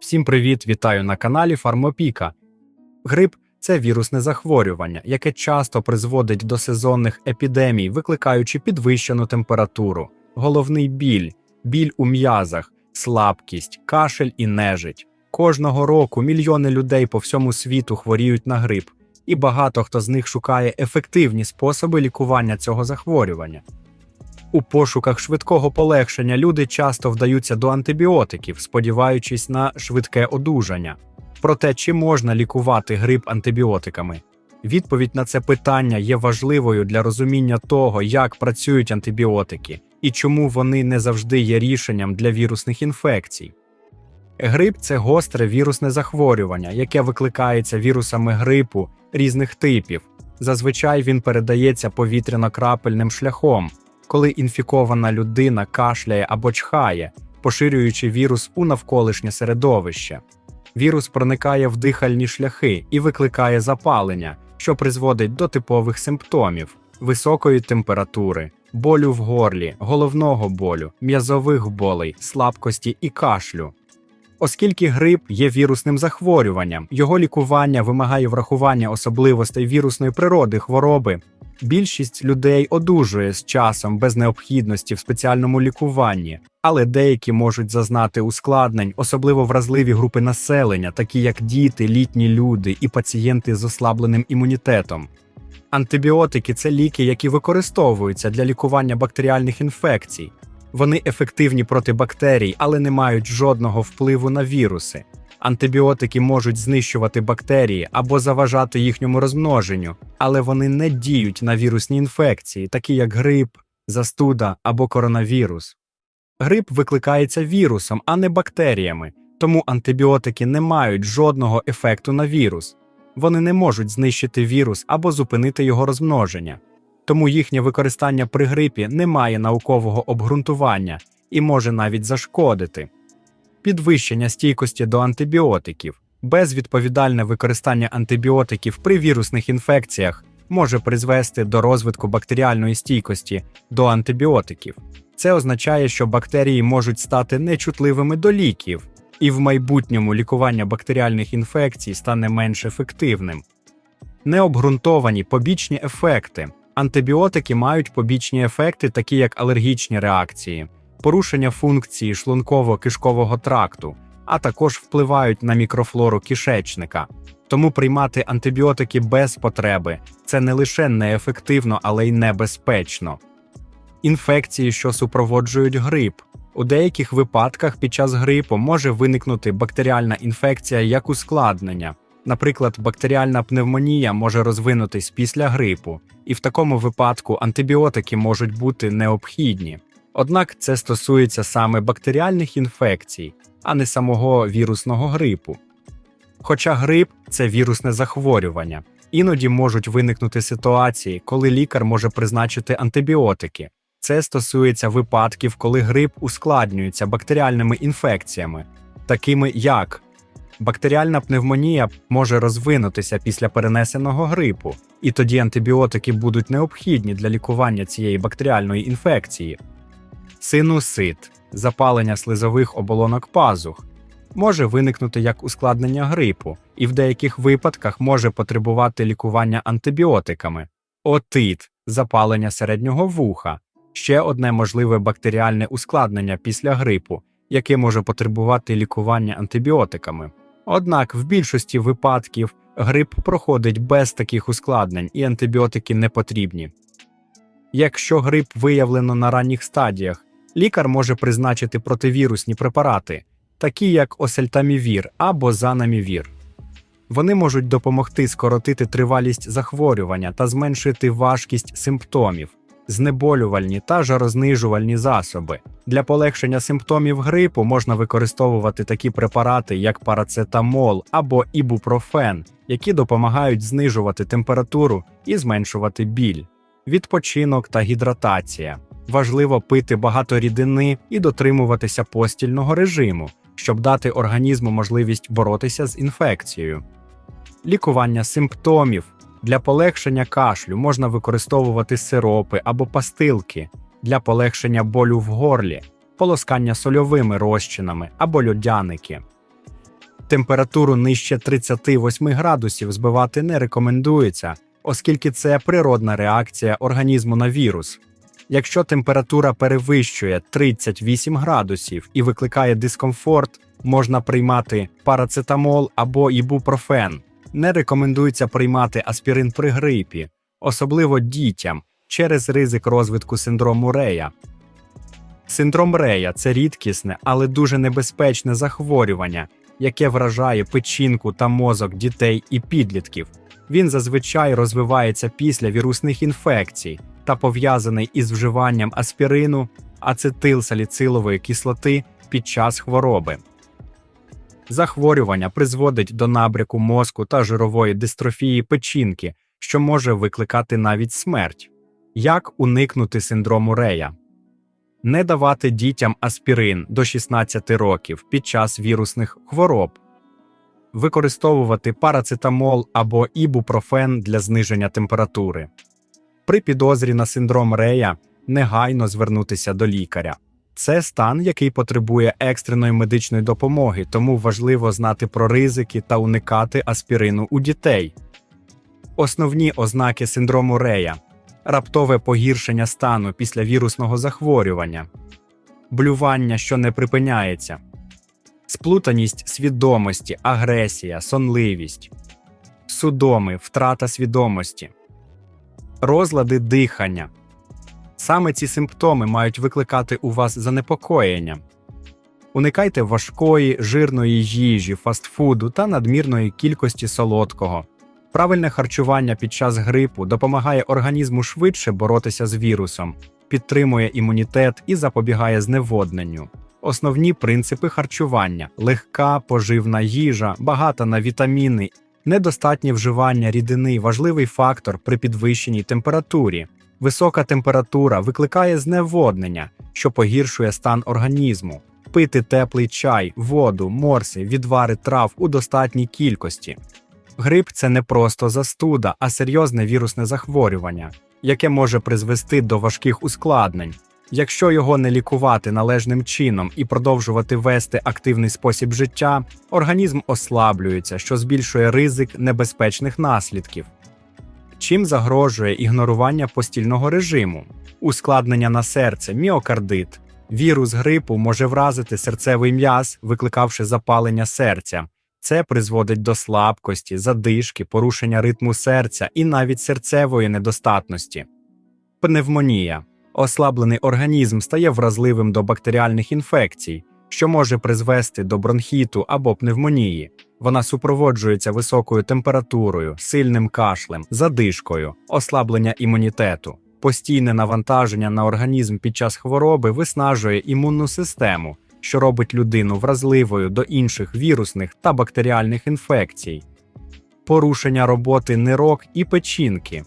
Всім привіт, вітаю на каналі Фармопіка. Грип це вірусне захворювання, яке часто призводить до сезонних епідемій, викликаючи підвищену температуру, головний біль, біль у м'язах, слабкість, кашель і нежить. Кожного року мільйони людей по всьому світу хворіють на грип, і багато хто з них шукає ефективні способи лікування цього захворювання. У пошуках швидкого полегшення люди часто вдаються до антибіотиків, сподіваючись на швидке одужання. Проте, чи можна лікувати грип антибіотиками? Відповідь на це питання є важливою для розуміння того, як працюють антибіотики і чому вони не завжди є рішенням для вірусних інфекцій. Грип це гостре вірусне захворювання, яке викликається вірусами грипу різних типів. Зазвичай він передається повітряно-крапельним шляхом, коли інфікована людина кашляє або чхає, поширюючи вірус у навколишнє середовище. Вірус проникає в дихальні шляхи і викликає запалення, що призводить до типових симптомів: високої температури, болю в горлі, головного болю, м'язових болей, слабкості і кашлю. Оскільки грип є вірусним захворюванням, його лікування вимагає врахування особливостей вірусної природи хвороби. Більшість людей одужує з часом без необхідності в спеціальному лікуванні, але деякі можуть зазнати ускладнень, особливо вразливі групи населення, такі як діти, літні люди і пацієнти з ослабленим імунітетом. Антибіотики це ліки, які використовуються для лікування бактеріальних інфекцій. Вони ефективні проти бактерій, але не мають жодного впливу на віруси. Антибіотики можуть знищувати бактерії або заважати їхньому розмноженню, але вони не діють на вірусні інфекції, такі як грип, застуда або коронавірус. Грип викликається вірусом, а не бактеріями, тому антибіотики не мають жодного ефекту на вірус. Вони не можуть знищити вірус або зупинити його розмноження. Тому їхнє використання при грипі не має наукового обґрунтування і може навіть зашкодити. Підвищення стійкості до антибіотиків. Безвідповідальне використання антибіотиків при вірусних інфекціях може призвести до розвитку бактеріальної стійкості до антибіотиків. Це означає, що бактерії можуть стати нечутливими до ліків, і в майбутньому лікування бактеріальних інфекцій стане менш ефективним. Необґрунтовані побічні ефекти. Антибіотики мають побічні ефекти, такі як алергічні реакції, порушення функції шлунково-кишкового тракту, а також впливають на мікрофлору кишечника. Тому приймати антибіотики без потреби це не лише неефективно, але й небезпечно. Інфекції, що супроводжують грип. У деяких випадках під час грипу може виникнути бактеріальна інфекція як ускладнення. Наприклад, бактеріальна пневмонія може розвинутись після грипу, і в такому випадку антибіотики можуть бути необхідні. Однак це стосується саме бактеріальних інфекцій, а не самого вірусного грипу. Хоча грип це вірусне захворювання, іноді можуть виникнути ситуації, коли лікар може призначити антибіотики. Це стосується випадків, коли грип ускладнюється бактеріальними інфекціями, такими як бактеріальна пневмонія може розвинутися після перенесеного грипу, і тоді антибіотики будуть необхідні для лікування цієї бактеріальної інфекції. Синусит запалення слизових оболонок пазух може виникнути як ускладнення грипу і в деяких випадках може потребувати лікування антибіотиками. Отит запалення середнього вуха ще одне можливе бактеріальне ускладнення після грипу, яке може потребувати лікування антибіотиками. Однак в більшості випадків грип проходить без таких ускладнень і антибіотики не потрібні. Якщо грип виявлено на ранніх стадіях, лікар може призначити противірусні препарати, такі як осельтамівір або занамівір. Вони можуть допомогти скоротити тривалість захворювання та зменшити важкість симптомів, знеболювальні та жарознижувальні засоби. Для полегшення симптомів грипу можна використовувати такі препарати, як парацетамол або ібупрофен, які допомагають знижувати температуру і зменшувати біль. Відпочинок та гідратація. Важливо пити багато рідини і дотримуватися постільного режиму, щоб дати організму можливість боротися з інфекцією. Лікування симптомів для полегшення кашлю можна використовувати сиропи або пастилки, для полегшення болю в горлі, полоскання сольовими розчинами або льодяники. Температуру нижче 38 градусів збивати не рекомендується, оскільки це природна реакція організму на вірус. Якщо температура перевищує 38 градусів і викликає дискомфорт, можна приймати парацетамол або ібупрофен. Не рекомендується приймати аспірин при грипі, особливо дітям, через ризик розвитку синдрому Рея. Синдром Рея це рідкісне, але дуже небезпечне захворювання, яке вражає печінку та мозок дітей і підлітків. Він зазвичай розвивається після вірусних інфекцій та пов'язаний із вживанням аспірину, ацетилсаліцилової кислоти під час хвороби. Захворювання призводить до набряку мозку та жирової дистрофії печінки, що може викликати навіть смерть. Як уникнути синдрому Рея? Не давати дітям аспірин до 16 років під час вірусних хвороб, використовувати парацетамол або ібупрофен для зниження температури. При підозрі на синдром Рея негайно звернутися до лікаря. Це стан, який потребує екстреної медичної допомоги, тому важливо знати про ризики та уникати аспірину у дітей. Основні ознаки синдрому Рея раптове погіршення стану після вірусного захворювання, блювання, що не припиняється, сплутаність свідомості, агресія, сонливість, судоми, втрата свідомості, розлади дихання. Саме ці симптоми мають викликати у вас занепокоєння. Уникайте важкої, жирної їжі, фастфуду та надмірної кількості солодкого. Правильне харчування під час грипу допомагає організму швидше боротися з вірусом, підтримує імунітет і запобігає зневодненню. Основні принципи харчування: легка поживна їжа, багата на вітаміни, недостатнє вживання рідини важливий фактор при підвищеній температурі. Висока температура викликає зневоднення, що погіршує стан організму. Пити теплий чай, воду, морси, відвари трав у достатній кількості. Грип це не просто застуда, а серйозне вірусне захворювання, яке може призвести до важких ускладнень. Якщо його не лікувати належним чином і продовжувати вести активний спосіб життя, організм ослаблюється, що збільшує ризик небезпечних наслідків. Чим загрожує ігнорування постільного режиму, ускладнення на серце, міокардит. Вірус грипу може вразити серцевий м'яз, викликавши запалення серця. Це призводить до слабкості, задишки, порушення ритму серця і навіть серцевої недостатності. Пневмонія. Ослаблений організм стає вразливим до бактеріальних інфекцій, що може призвести до бронхіту або пневмонії. Вона супроводжується високою температурою, сильним кашлем, задишкою, ослаблення імунітету. Постійне навантаження на організм під час хвороби виснажує імунну систему, що робить людину вразливою до інших вірусних та бактеріальних інфекцій, порушення роботи нирок і печінки.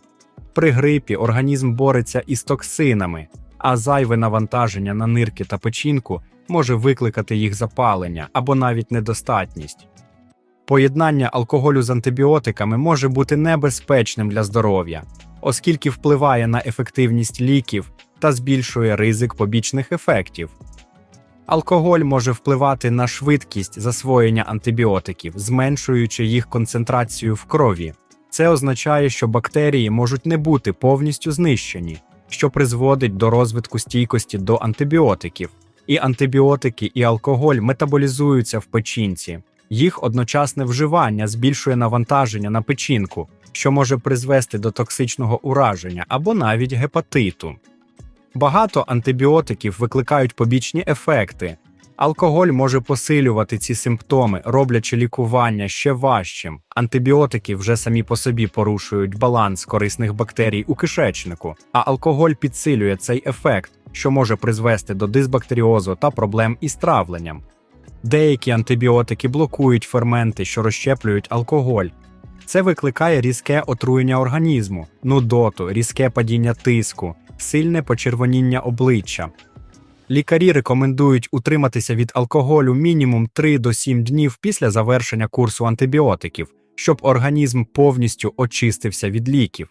При грипі організм бореться із токсинами, а зайве навантаження на нирки та печінку може викликати їх запалення або навіть недостатність. Поєднання алкоголю з антибіотиками може бути небезпечним для здоров'я, оскільки впливає на ефективність ліків та збільшує ризик побічних ефектів. Алкоголь може впливати на швидкість засвоєння антибіотиків, зменшуючи їх концентрацію в крові. Це означає, що бактерії можуть не бути повністю знищені, що призводить до розвитку стійкості до антибіотиків. І антибіотики, і алкоголь метаболізуються в печінці. Їх одночасне вживання збільшує навантаження на печінку, що може призвести до токсичного ураження або навіть гепатиту. Багато антибіотиків викликають побічні ефекти. Алкоголь може посилювати ці симптоми, роблячи лікування ще важчим. Антибіотики вже самі по собі порушують баланс корисних бактерій у кишечнику, а алкоголь підсилює цей ефект, що може призвести до дисбактеріозу та проблем із травленням. Деякі антибіотики блокують ферменти, що розщеплюють алкоголь. Це викликає різке отруєння організму, нудоту, різке падіння тиску, сильне почервоніння обличчя. Лікарі рекомендують утриматися від алкоголю мінімум 3 до 7 днів після завершення курсу антибіотиків, щоб організм повністю очистився від ліків.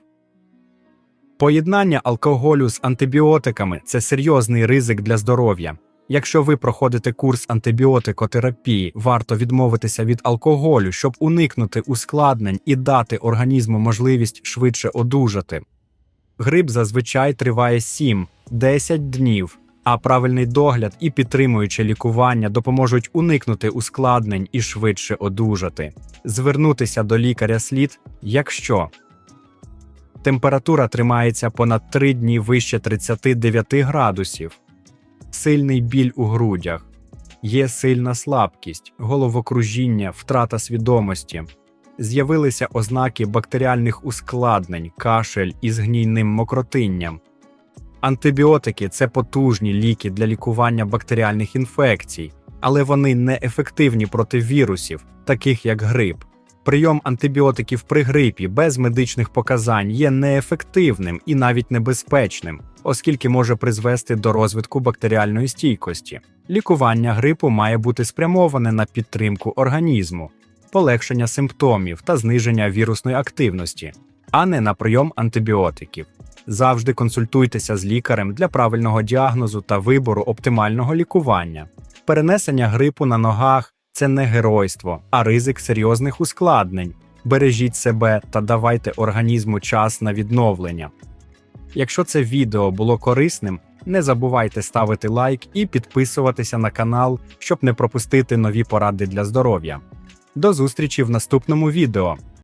Поєднання алкоголю з антибіотиками це серйозний ризик для здоров'я. Якщо ви проходите курс антибіотикотерапії, варто відмовитися від алкоголю, щоб уникнути ускладнень і дати організму можливість швидше одужати. Грип зазвичай триває 7-10 днів, а правильний догляд і підтримуюче лікування допоможуть уникнути ускладнень і швидше одужати. Звернутися до лікаря слід, якщо температура тримається понад 3 дні вище 39 градусів, сильний біль у грудях, є сильна слабкість, головокружіння, втрата свідомості. З'явилися ознаки бактеріальних ускладнень, кашель із гнійним мокротинням. Антибіотики це потужні ліки для лікування бактеріальних інфекцій, але вони не ефективні проти вірусів, таких як грип. Прийом антибіотиків при грипі без медичних показань є неефективним і навіть небезпечним, оскільки може призвести до розвитку бактеріальної стійкості. Лікування грипу має бути спрямоване на підтримку організму, полегшення симптомів та зниження вірусної активності, а не на прийом антибіотиків. Завжди консультуйтеся з лікарем для правильного діагнозу та вибору оптимального лікування. Перенесення грипу на ногах це не геройство, а ризик серйозних ускладнень. Бережіть себе та давайте організму час на відновлення. Якщо це відео було корисним, не забувайте ставити лайк і підписуватися на канал, щоб не пропустити нові поради для здоров'я. До зустрічі в наступному відео.